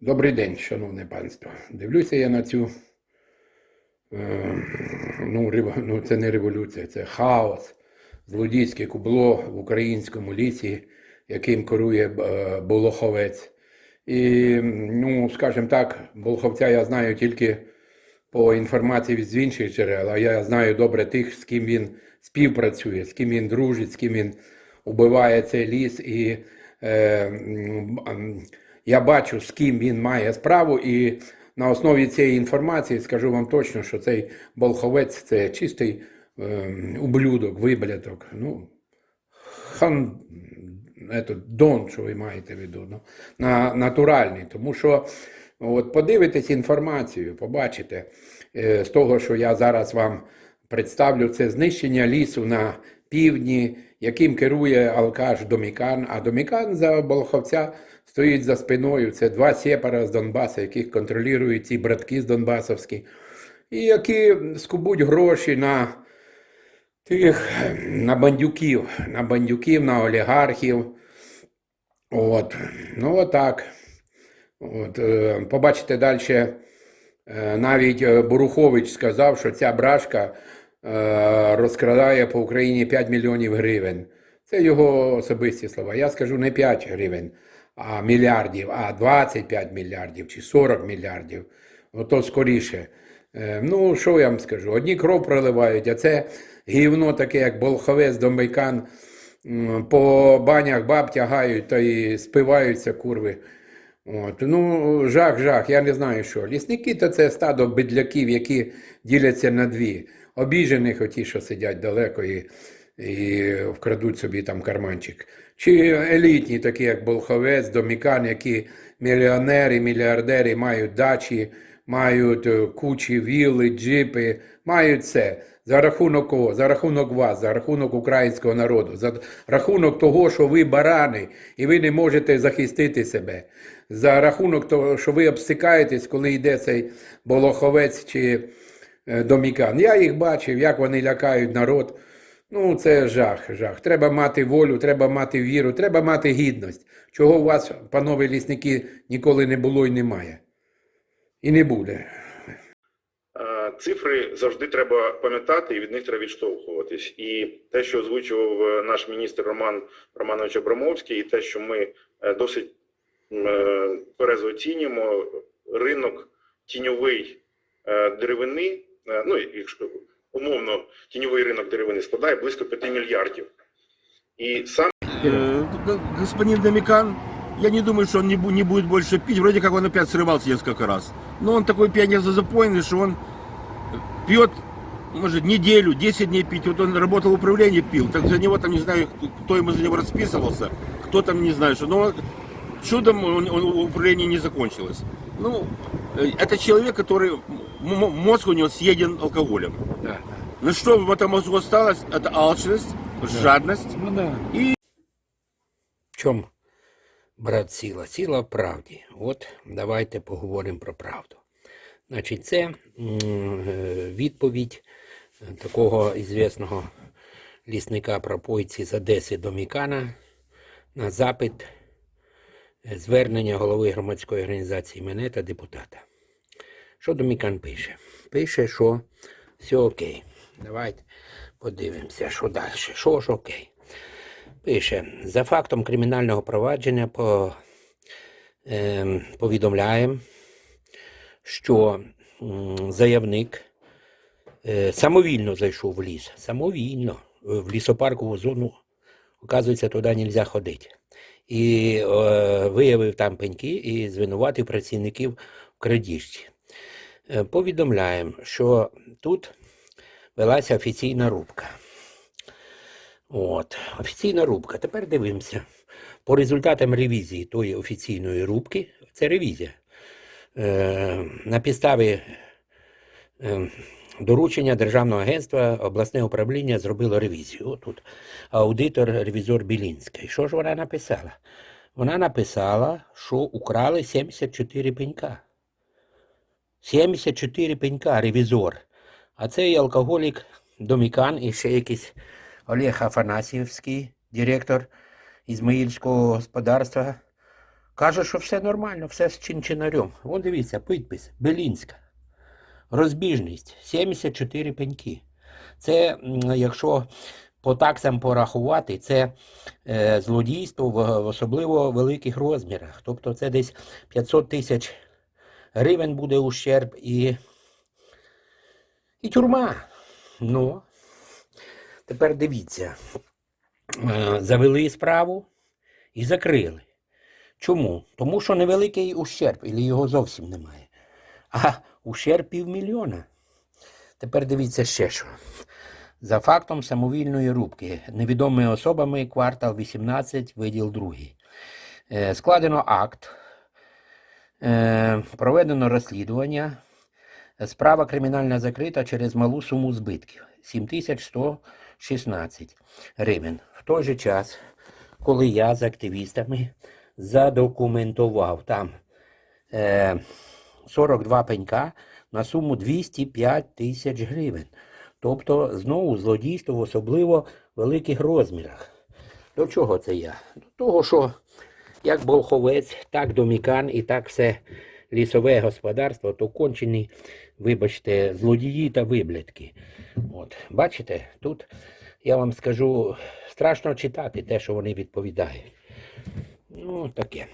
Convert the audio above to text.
Добрий день, шановне панство. Дивлюся я на цю. Е, ну, рев- ну, це не революція, це хаос, злодійське кубло в українському лісі, яким керує е, Болоховець. І, ну, скажімо так, Болоховця я знаю тільки по інформації з інших джерел, а я знаю добре тих, з ким він співпрацює, з ким він дружить, з ким він убиває цей ліс. І е, я бачу, з ким він має справу, і на основі цієї інформації скажу вам точно, що цей Болховець це чистий е, ублюдок, виблядок. Ну, хан, ето, дон, що ви маєте в виду, ну, на, натуральний. Тому що от подивитесь інформацію, побачите е, з того, що я зараз вам представлю, це знищення лісу на півдні, яким керує алкаш Домікан, а Домікан за Болховця стоїть за спиною. Це два сепара з Донбаса, яких контролюють ці братки з Донбасовські, і які скубуть гроші на тих на бандюків, на бандюків, на олігархів. От, ну отак. От, е, побачите далі, е, навіть е, Бурухович сказав, що ця брашка розкрадає по Україні 5 мільйонів гривень. Це його особисті слова. Я скажу не 5 гривень, а мільярдів, а 25 мільярдів чи 40 мільярдів. Ото скоріше. Е, Ну, що я вам скажу? Одні кров проливають, а це гівно таке, як Болховець, Домбайкан, по банях баб тягають та і спиваються курви. От, ну, жах, жах, я не знаю що. Лісники то це стадо бедляків, які діляться на дві. Обіжених оті, що сидять далеко і, і вкрадуть собі там карманчик. Чи елітні, такі як Болховець, Домікан, які мільйонери, мільярдери мають дачі, мають е, кучі вілли, джипи, мають все. За рахунок кого? За рахунок вас, за рахунок українського народу, за рахунок того, що ви барани і ви не можете захистити себе. За рахунок того, що ви обстикаєтесь, коли йде цей Болоховець чи е, Домікан. Я їх бачив, як вони лякають народ. Ну, це жах, жах. Треба мати волю, треба мати віру, треба мати гідність. Чого у вас, панове лісники, ніколи не було і немає. І не буде. Е, Цифри завжди треба пам'ятати і від них треба відштовхуватись. І те, що озвучував е, наш міністр Роман Романович Абрамовський, і те, що ми е, досить е, оцінюємо, ринок тіньовий деревини, ну якщо умовно тіньовий ринок деревини складає близько 5 мільярдів. І сам Э, г- Господин Домикан, я не думаю, что он не, бу- не будет больше пить. Вроде как он опять срывался несколько раз. Но он такой пьяница запойный, что он пьет, может, неделю, 10 дней пить. Вот он работал в управлении, пил. Так за него там, не знаю, кто- кто ему за него расписывался. Кто там, не знаю, что. Но чудом он, он в управлении не закончилось. Ну, э, это человек, который, м- м- мозг у него съеден алкоголем. Да. Ну что в этом мозгу осталось? Это алчность, жадность. Ну, да. І- В чому, брат, сила? Сила в правді. От давайте поговоримо про правду. Значить, це м, е, відповідь е, такого ізвісного лісника пропойці з Одеси Домікана на запит е, звернення голови громадської організації мене та депутата. Що Домікан пише? Пише, що все окей. Давайте подивимося, що далі. Що ж окей. Пише, за фактом кримінального провадження по, е, повідомляємо, що заявник е, самовільно зайшов в ліс. Самовільно в лісопаркову зону, оказується, туди не можна ходити. І е, виявив там пеньки і звинуватив працівників в крадіжці. Е, повідомляємо, що тут велася офіційна рубка. От, офіційна рубка. Тепер дивимося. По результатам ревізії тої офіційної рубки, це ревізія. Е, на підставі е, доручення Державного агентства обласне управління зробило ревізію. Отут аудитор, ревізор Білінський. Що ж вона написала? Вона написала, що украли 74 пенька. 74 пенька, ревізор. А цей алкоголік Домікан і ще якийсь Олег Афанасьєвський, директор Ізмаїльського господарства, Каже, що все нормально, все з чинчинарем. Вон дивіться, підпис. Белінська. Розбіжність 74 пеньки. Це, якщо по таксам порахувати, це е, злодійство в, особливо великих розмірах. Тобто це десь 500 тисяч гривень буде ущерб і, і тюрма. Ну, тепер дивіться. Е, завели справу і закрили. Чому? Тому що невеликий ущерб, і його зовсім немає. А ущерб півмільйона. Тепер дивіться ще що. За фактом самовільної рубки невідомими особами квартал 18, виділ 2. Е, складено акт, проведено розслідування. Справа кримінальна закрита через малу суму збитків 7116 гривень. В той же час, коли я з активістами задокументував там е, 42 пенька на суму 205 тисяч гривень. Тобто знову злодійство в особливо великих розмірах. До чого це я? До того, що як Болховець, так Домікан і так все лісове господарство, то кончені, вибачте, злодії та виблядки. От, бачите, тут я вам скажу, страшно читати те, що вони відповідають. Ну, таке.